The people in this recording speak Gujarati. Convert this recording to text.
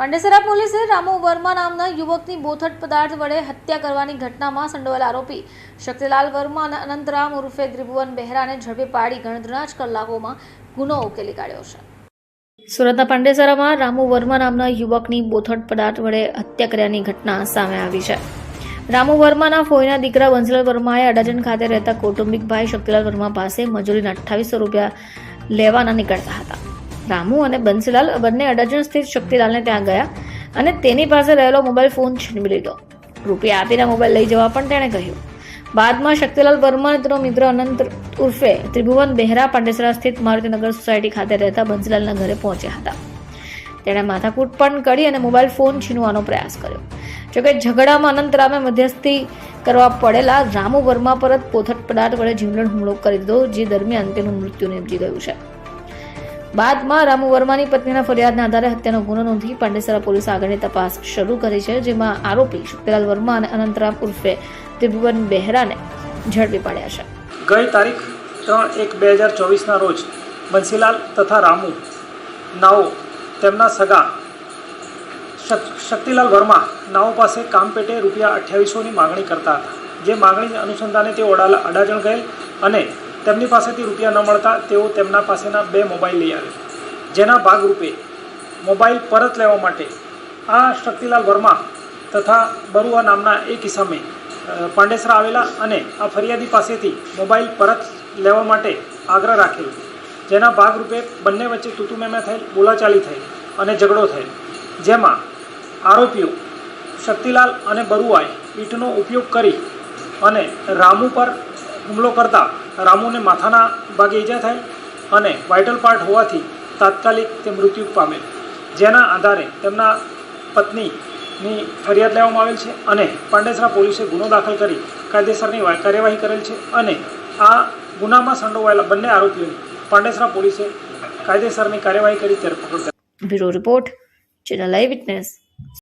પાંડેસરા પોલીસે રામુ વર્મા નામના યુવકની બોથડ પદાર્થ વડે હત્યા કરવાની ઘટનામાં સંડોવાયેલા આરોપી શક્તિલાલ વર્મા અને અનંતરામ ઉર્ફે ત્રિભુવન બહેરાને ઝડપી પાડી ગણતરીના જ કલાકોમાં ગુનો ઉકેલી કાઢ્યો છે. સુરતના પાંડેસરામાં રામુ વર્મા નામના યુવકની બોથડ પદાર્થ વડે હત્યા કર્યાની ઘટના સામે આવી છે. રામુ વર્માના ફોઈના દીકરા બંસલાલ વર્માએ અડાજણ ખાતે રહેતા કૌટુંબિક ભાઈ શક્તિલાલ વર્મા પાસે મજૂરીના અઠ્ઠાવીસો રૂપિયા લેવાના નીકળતા હતા. રામુ અને બંસીલાલ બંને અડાજણ સ્થિત શક્તિલાલને ત્યાં ગયા અને તેની પાસે રહેલો મોબાઈલ ફોન છીનવી લીધો. રૂપિયા આપીને મોબાઈલ લઈ જવા પણ તેણે કહ્યું. બાદમાં શક્તિલાલ વર્મા તેનો મિત્ર અનંત ઉર્ફે ત્રિભુવન બેહરા પાંડેસરા સ્થિત મારુતિનગર સોસાયટી ખાતે રહેતા બંસીલાલના ઘરે પહોંચ્યા હતા. તેણે માથાકૂટ પણ કરી અને મોબાઈલ ફોન છીનવાનો પ્રયાસ કર્યો. જોકે ઝઘડામાં અનંતરામે મધ્યસ્થી કરવા પડેલા રામુ વર્મા પર જ પોથટ પદાર્થ વડે જીવલેણ હુમલો કરી દીધો, જે દરમિયાન તેનું મૃત્યુ નિપજી ગયું છે. બાદમાં રામુ વર્માની પત્નીના ફરિયાદના આધારે હત્યાનો ગુનો નોંધી પાંડેસરા પોલીસ આગળની તપાસ શરૂ કરી છે, જેમાં આરોપી શક્તિલાલ વર્મા અને અનંતરામ ઉર્ફે ત્રિભુવન બેહરાને ઝડપી પાડ્યા છે. ગઈ તારીખ ત્રણ એક બે હજાર ચોવીસના રોજ બંસીલાલ તથા રામુ નાઓ તેમના સગા શક- શક્તિલાલ વર્મા નાઓ પાસે કામ પેટે રૂપિયા અઠ્યાવીસોની માગણી કરતા હતા. જે માગણી અનુસંધાને તે અડા અડાજણ ગયેલ અને તેમની પાસેથી રૂપિયા ન મળતા તેઓ તેમના પાસેના બે મોબાઈલ લઈ આવ્યા. જેના ભાગરૂપે મોબાઈલ પરત લેવા માટે આ શક્તિલાલ વર્મા તથા બરુઆ નામના એક ઇસમે પાંડેસરા આવેલા અને આ ફરિયાદી પાસેથી મોબાઈલ પરત લેવા માટે આગ્રહ રાખેલ. જેના ભાગરૂપે બંને વચ્ચે તૂતુમેમે થયેલ બોલાચાલી થઈ અને ઝઘડો થયેલ. જેમાં આરોપીઓ શક્તિલાલ અને બરુઆએ ઈંટનો ઉપયોગ કરી અને રામુ પર હુમલો કરતા રામુને માથાના ભાગે ઈજા થઈ અને વાઇટલ પાર્ટ હોવાથી તાત્કાલિક તે મૃત્યુ પામેલ. જેના આધારે તેમના પત્નીની ફરિયાદ લેવામાં આવેલ છે અને પાંડેસરા પોલીસે ગુનો દાખલ કરી કાયદેસરની કાર્યવાહી કરેલ છે અને આ ગુનામાં સંડોવાયેલા બંને આરોપીઓની પાંડેસરા પોલીસે કાયદેસરની કાર્યવાહી કરી ધરપકડ કરી બ્યુરો રિપોર્ટ, ચેનલ આઈ વિટનેસ.